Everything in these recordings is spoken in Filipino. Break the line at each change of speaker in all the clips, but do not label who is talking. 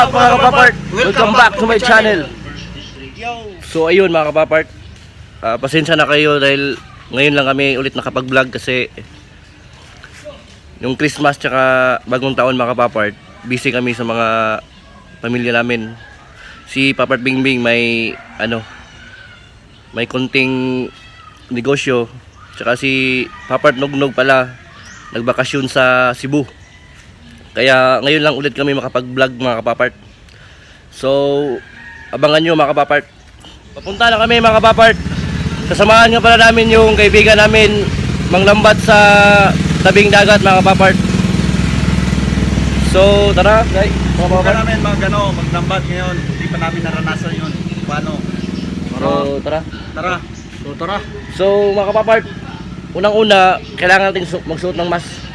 Up mga kapapart? Welcome back to my channel. So ayun mga kapapart, Ah, pasensya na kayo dahil ngayon lang kami ulit nakapag-vlog kasi yung Christmas tsaka bagong taon mga kapapart, busy kami sa mga pamilya namin. Si Papart Bingbing may ano, may konting negosyo tsaka si Papart Nugnog pala nagbakasyon sa Cebu. Kaya ngayon lang ulit kami makapag-vlog mga kapapart. So, abangan nyo mga kapapart. Papunta na kami mga kapapart. Kasamahan nga pala namin yung kaibigan namin manglambat sa tabing dagat mga kapapart. So, tara, guys, mga kapapart.
namin mag, ano, magdambat ngayon. Hindi pa namin naranasan yun. Paano?
So, tara.
Tara. So, tara.
So, mga kapapart, unang-una, kailangan natin su- magsuot ng mask.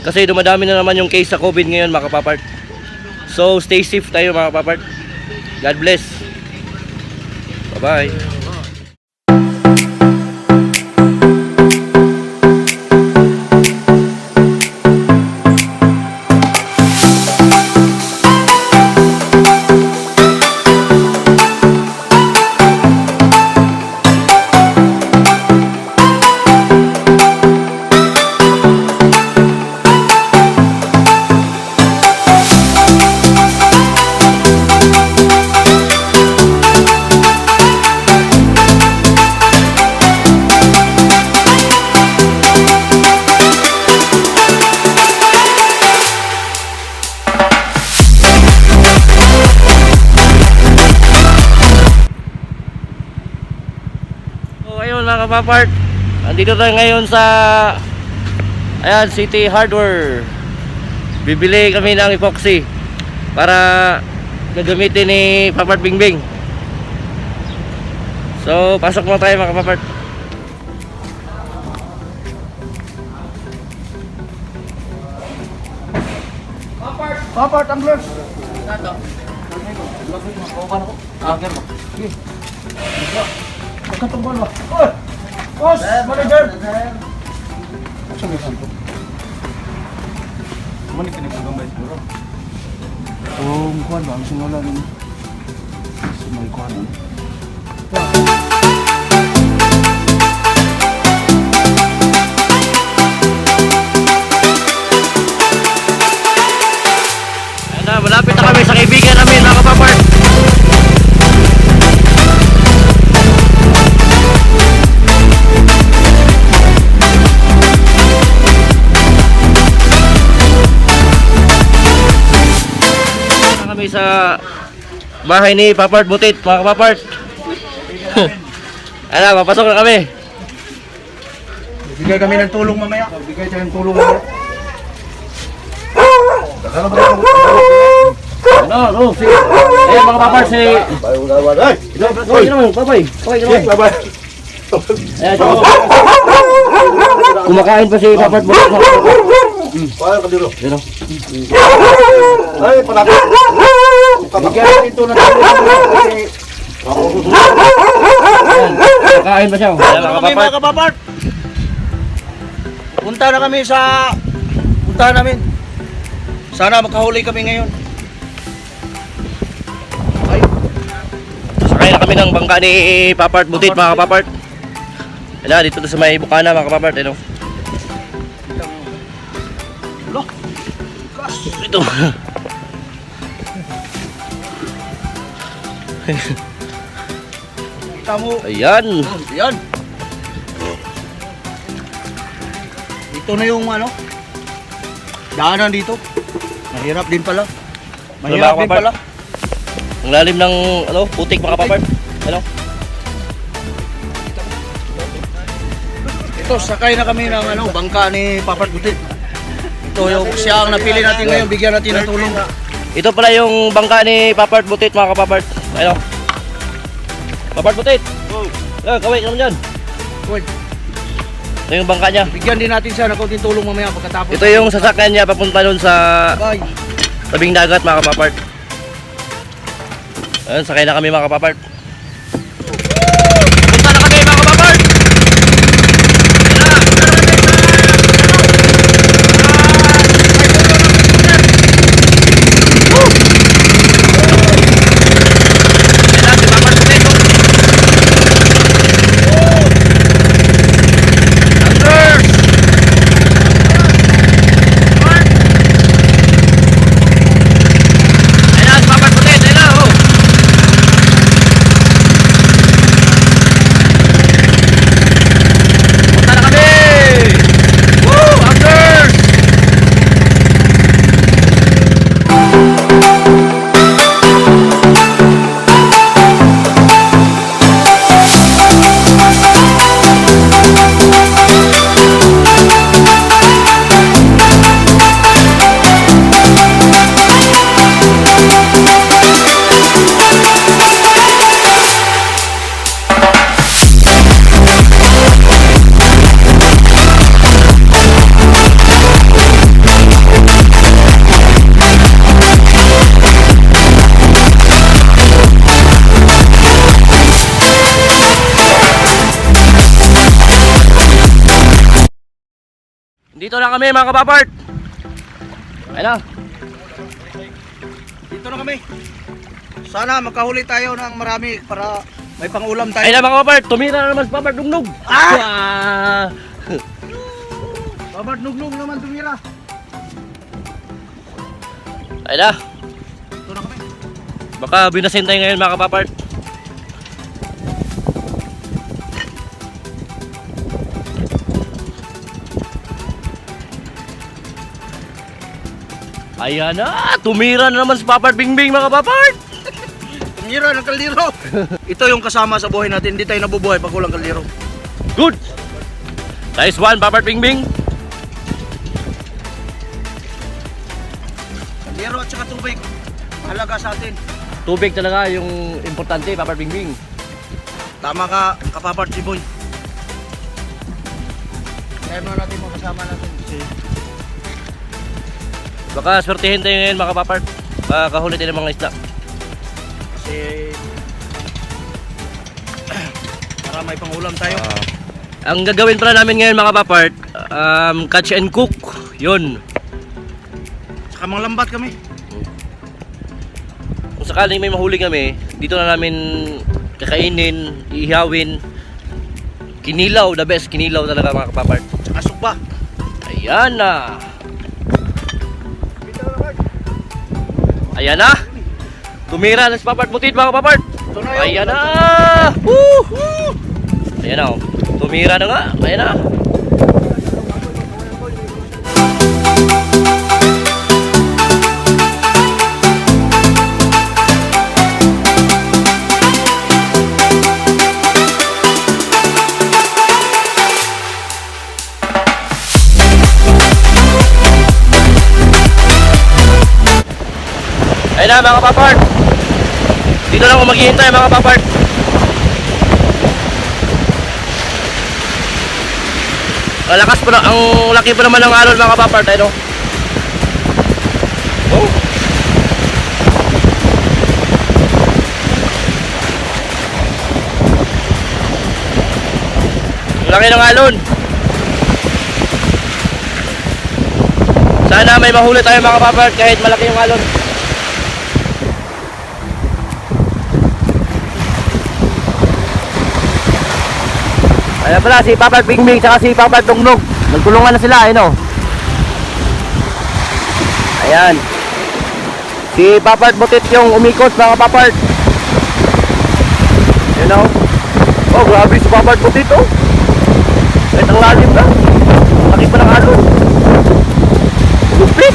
Kasi dumadami na naman yung case sa COVID ngayon, mga kapapart. So, stay safe tayo, mga kapapart. God bless. Bye-bye. Kapapart, andito tayo ngayon sa ayan, City Hardware. Bibili kami ng epoxy para gagamitin ni Papart Bingbing. So pasok mo tayo mga kapapart.
Papa, tumblers. Pagkatumbol ba? Oy! Boss! Manager! Saan may santo? Mani pinagpagambay siguro. Kung kuhan ba, ang sinula nun. May kuhan nun.
Sa bahay ni Papart Butit, mga kapapart. Na, papasok na kami.
Bigay kami ng tulong mamaya. Bigay tayo ng tulong mamaya. Ano
ano, si... Ayan mga kapapart, si... Papay ka naman, papay. Papay naman. Ayan, so, kumakain pa si Papart Butit.
Bayo ka dito. Ay, panapit! Bigyan natin ito ng tulong kasi
Kakain pa siya. Ayan, mga
kami mga kapapart. Punta na kami sa punta namin. Sana makahuli kami ngayon. Ay,
Sakay na kami ng bangka ni Papart Butit, mga kapapart. Ayan, dito na sa may bukana, mga kapapart. Ano?
lo.
Ito.
Kita mo.
Ayan.
Yan. Ito na yung ano. Daanan dito. Mahirap din pala. Mahirap din pala.
Ang lalim ng ano, putik, mga kapapart. Ano?
Ito, sakay na kami ng ano, bangka ni Papat Gutit. Ito yung siya ang napili natin ngayon, bigyan natin ng tulong.
Ito pala yung bangka ni Papart Butit, mga kapapart. Ano? Papart Butit.
Oh,
Ah, kaway ka naman dyan.
good.
Ito yung bangka niya.
Bigyan din natin siya ng konting tulong mamaya pagkatapos.
Ito yung sasakyan niya papunta doon sa
Bye.
tabing dagat, mga kapapart. Ayun, sakay na kami, mga kapapart. Punta na kami, mga kapapart! Dito na kami mga kapapart. Ayun na.
Dito na kami. Sana makahuli tayo ng marami para may pangulam tayo.
Ayun na mga kapapart. Tumira na naman si papart dugnog. Ah!
Babad nuglong naman tumira.
Ayun na.
Dito na kami.
Baka binasin tayo ngayon mga kapapart. Ayan na, tumira na naman si Papart Bingbing mga kapapart.
Tumira ng kaldero. Ito yung kasama sa buhay natin. Hindi tayo nabubuhay pag walang kaldero.
Good. Nice one, Papart Bingbing.
Kaldero at saka tubig. Mahalaga sa atin.
Tubig talaga yung importante, Papart Bingbing.
Tama ka, kapapart si Boy. Kaya mo natin mga kasama natin. Kasi
Baka swertihin tayo ngayon mga kapapart. Baka kahuli tayo ng mga isda.
Kasi para may pangulam tayo.
Ah, ang gagawin pala namin ngayon mga kapapart, um, catch and cook. Yun.
Saka mga lambat kami.
Kung sakaling may mahuli kami, dito na namin kakainin, ihawin. Kinilaw, the best. Kinilaw talaga mga kapapart.
Saka sukba.
Ayan na. Ayan na. Tumira si Papart Butit mga
yun.
Ayan na. Woo! Woo! Ayan na. oh. Tumira na nga. Ayan na. Na mga kapapart. Dito lang ako maghihintay mga kapapart. Ang lakas pa na, ang laki pa naman ng alon mga kapapart. Ayun oh. Oh. Laki ng alon. Sana may mahuli tayo mga kapapart kahit malaki yung alon. Ayan pala, si Papa Pingming at si Papa Tungnog. Nagtulungan na sila, ayun o. Ayan. Si Papa Butit yung umikot, mga Papart. Ayun o. Oh, grabe si Papa Butit oh. Kahit ang lalim na. Laki pa ng alon. Lupit.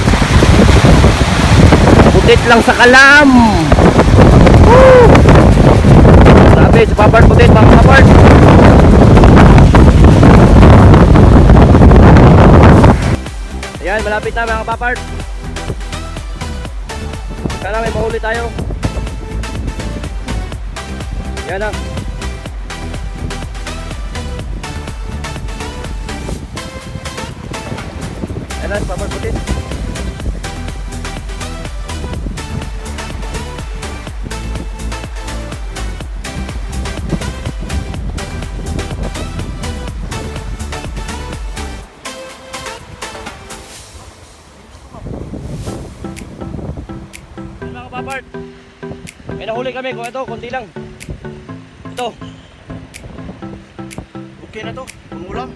Butit lang sa kalam. Woo! Grabe si Papa Butit, mga Papart. Malapit na mga kapapart. Sana may mahuli tayo. Yan na. Ayan na, papart kami kung ito, konti lang. Ito.
Okay na to. Pangulam.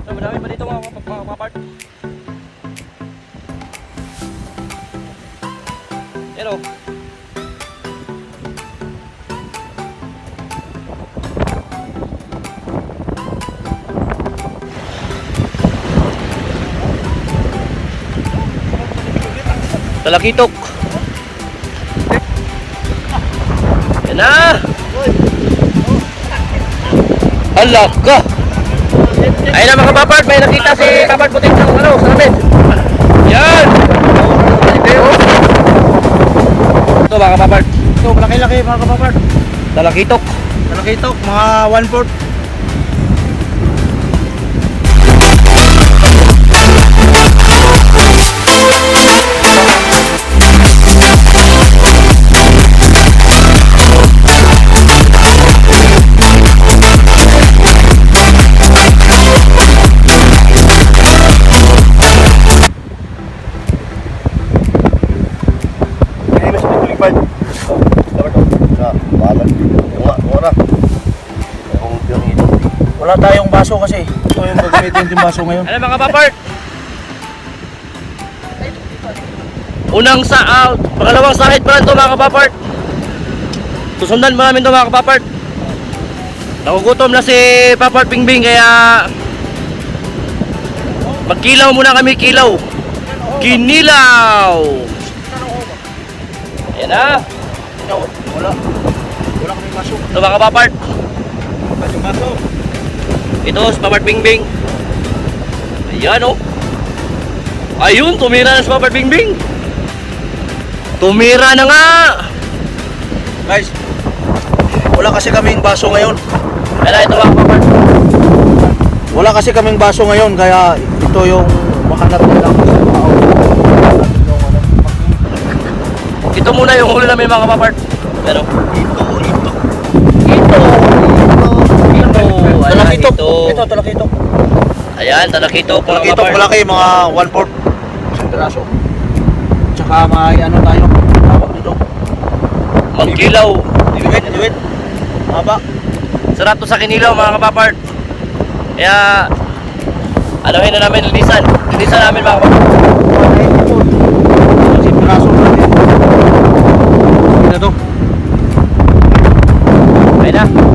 Ito, madami pa dito mga, kap- mga kapapart. Yan o. Talakitok. Na. Alak ka. Ayun na mga kapapart, may nakita si kapapart puting ng ano, sa amin. Yan! Ito mga kapapart,
Ito, malaki-laki mga kapapart.
talakitok.
Malaki ito, mga 1-4. Wala tayong baso kasi. Ito yung gagamitin yung baso ngayon.
Ano mga kapapart? Unang sa out, pangalawang sahid pa lang ito mga kapapart. Susundan mo namin ito mga kapapart. Nakugutom na si Papart Bingbing kaya magkilaw muna kami kilaw. Kinilaw! Ayan na.
Wala. Wala kami baso.
Ito mga kapapart. Ito si Papart Bingbing. Ayan oh. Ayun, tumira na si Papart Bingbing. Tumira na nga.
Guys, wala kasi kaming baso ngayon.
Na, ito mga kapapart.
Wala kasi kaming baso ngayon kaya ito yung mahanap nila.
Ito muna yung huli namin mga kapapart. Pero, ayan,
Talakito.
ito.
Ito, talakito.
Ayan, talakito po mga
Talakito
kapapart.
malaki, mga 1/4 isang piraso. Tsaka may ano tayo, tawag dito.
Magkilaw.
Diwit, diwit. Haba.
Sarap to sa kinilaw mga kapapart. Kaya, anuhin na namin, linisan. Linisan namin mga kapapart.
Isang piraso natin. Na to.
Na.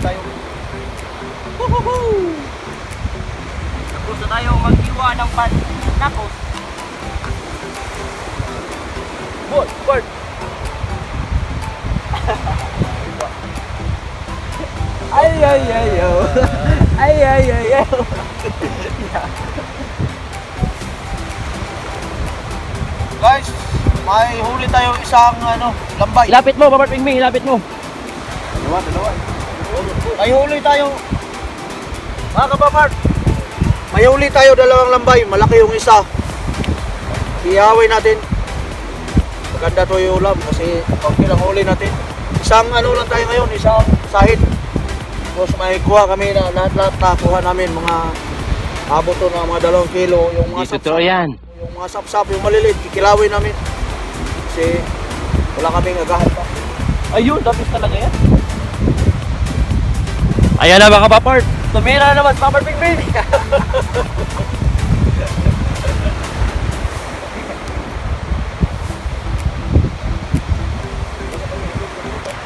Tabing dagat tayo.
Gusto tayo mag-iwa ng pan. Tapos. Bot, Bert.
Ay, ay, ay, oh. Ay, ay, ay, ay.
Guys, may huli tayo isang ano, lambay.
Ilapit mo, Papart Bingbing, ilapit mo.
Dalawa, dalawa. May huli tayo. Mga kapapart, may huli tayo dalawang lambay. Malaki yung isa. Ihaway natin. Maganda to yung ulam kasi pag lang huli natin. Isang ano lang tayo ngayon, isang sahid. Tapos may kuha kami na lahat-lahat nakuha namin mga abot to ng mga dalawang kilo. Yung mga sapsap,
yan.
yung mga sapsap, yung maliliit, kikilawin namin. Kasi wala kaming agahan pa.
Ayun, tapos talaga yan. Ayan na mga kapapart. Tumira na naman si Papart Bingbing.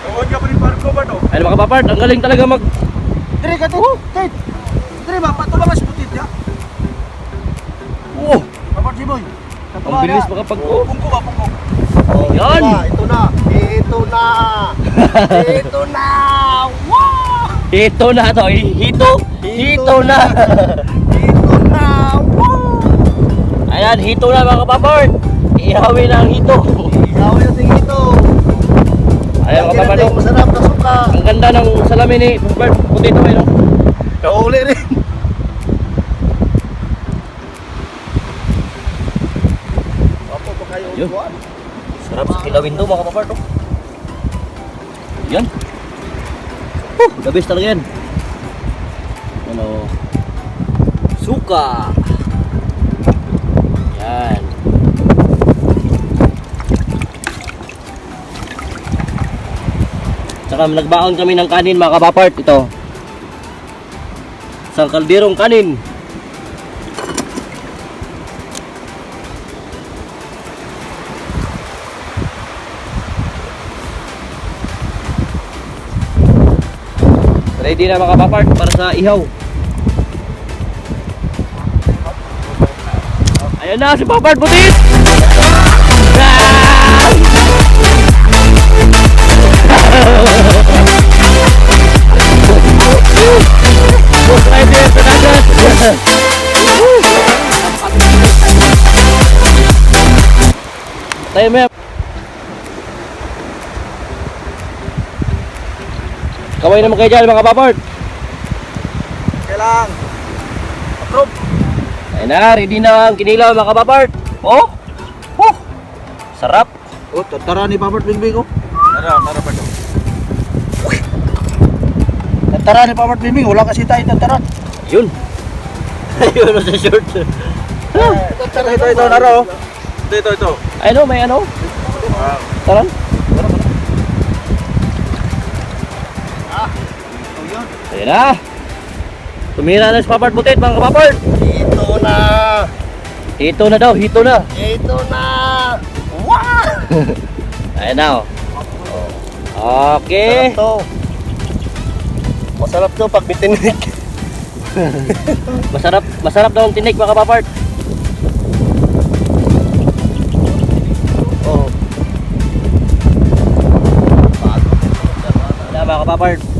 Huwag ka pa rin barko ba to?
Ayun mga kapapart, ang galing talaga mag...
Dire ka, Tit. Tit. Dire ba? Patulungan sa putit ya.
Oh,
Kapag si Boy.
ang bilis makapag-oh.
Pungko ba, pungko?
Yan.
Ito na, ito na. ito na.
Hito na to, hito, hito na.
Ito na. Wow!
Ayan, hito na mga kapapart. Ihawin ang hito.
Ihawin natin ito.
Ayan kapapart.
Masarap na suka.
Ang ganda ng salamin ni Bert. Puti ito eh, no?
Kahuli rin. Apo pa kayo
Yun. Sarap sa kilawin to mga kapapart. Oh. Yan. Oh, the best talaga yan. Ano? Suka. Yan. Tsaka nagbaon kami ng kanin mga kapapart. Ito. Isang kalderong kanin. Ready na mga kapapart para sa ihaw. Ayan na si Papart Tanagas! Tayo ma'am. Kaway naman kayo dyan mga kapapart.
Kailang. Approve.
Ayun na, ready na ang kinilaw mga kapapart. Oh! Oh! Sarap!
Oh, tara ni Papart Bingbing oh. Tara, tara pa daw. Tara ni Papart Bingbing, wala kasi tayo tara.
Yun! Ayun sa short.
Tara, ito, ito, naro. oh. Ito, ito, ito.
Ano, may ano? Taran? Ayun na! Tumira na si Papart Butit mga kapapart.
Ito na.
Hito na daw, hito na.
Ito na. Wow!
Ayun na oh. Okay.
Masarap to. Masarap to pag bitinig.
Masarap, masarap daw ang tinik mga kapapart.
Oh.
Wala mga kapapart.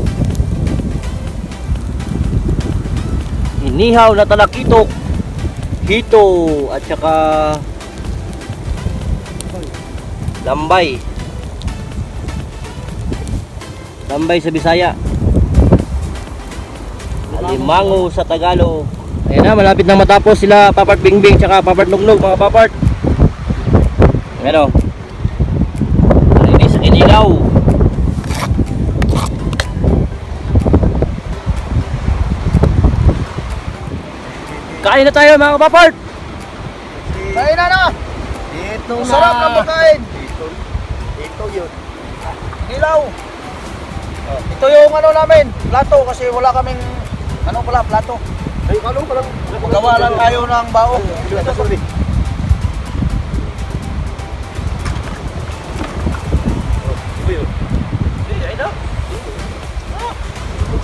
Inihaw na talakitok. Hito at saka lambay. Lambay sa Bisaya. Alimango sa Tagalog. Ayan na, malapit na matapos sila Papart Bingbing tsaka Papart Nugnog mga papart. Ano? Ready sa kinilaw. Kain na tayo mga kapapart!
Kain na na. Ito na. Masarap na pagkain. Ito. Ito yun. Nilaw. Oh, ito yung ano namin, plato kasi wala kaming ano pala, plato. Ay, ano pala? Gawa lang tayo ng bao. Ito, sorry.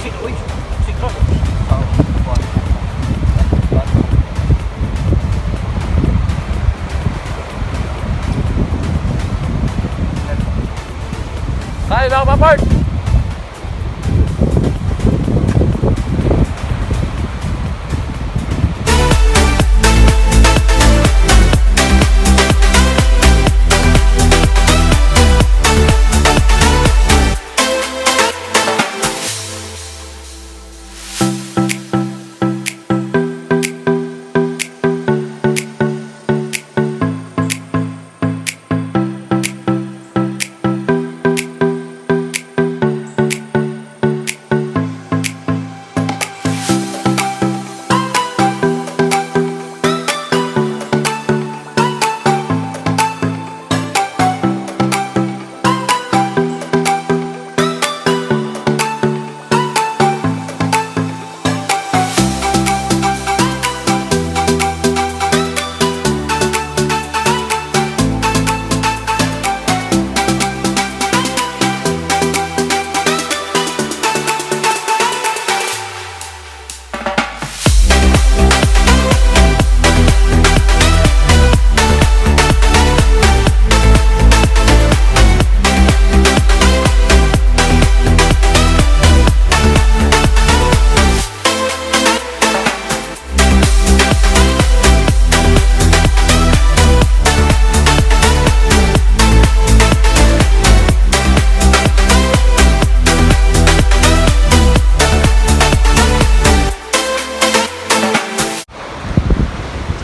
Kain mga kapapart!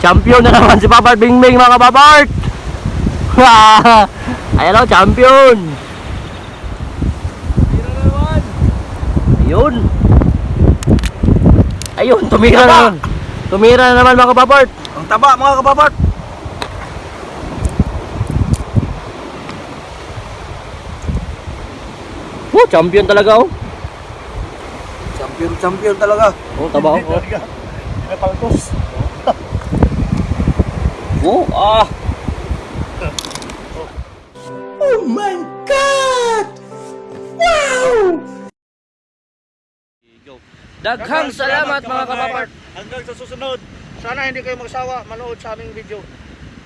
Champion na naman si Papart Bingbing mga kapapart. Ayan o, champion. Ayun. Ayun, tumira na naman. Tumira na naman mga kapapart.
Ang taba mga kapapart.
Oh, champion talaga oh.
Champion, champion talaga.
Oh, taba oh.
May paltos.
Oh, ah. Daghang salamat mga kapapart.
Hanggang sa susunod. Sana hindi kayo magsawa manood sa aming video.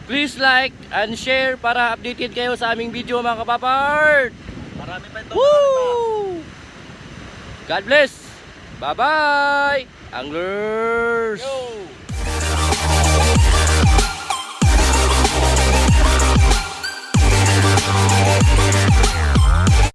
Please like and share para updated kayo sa aming video mga kapapart.
Marami pa ito.
Woo! God bless. Bye-bye. Anglers.
Yo!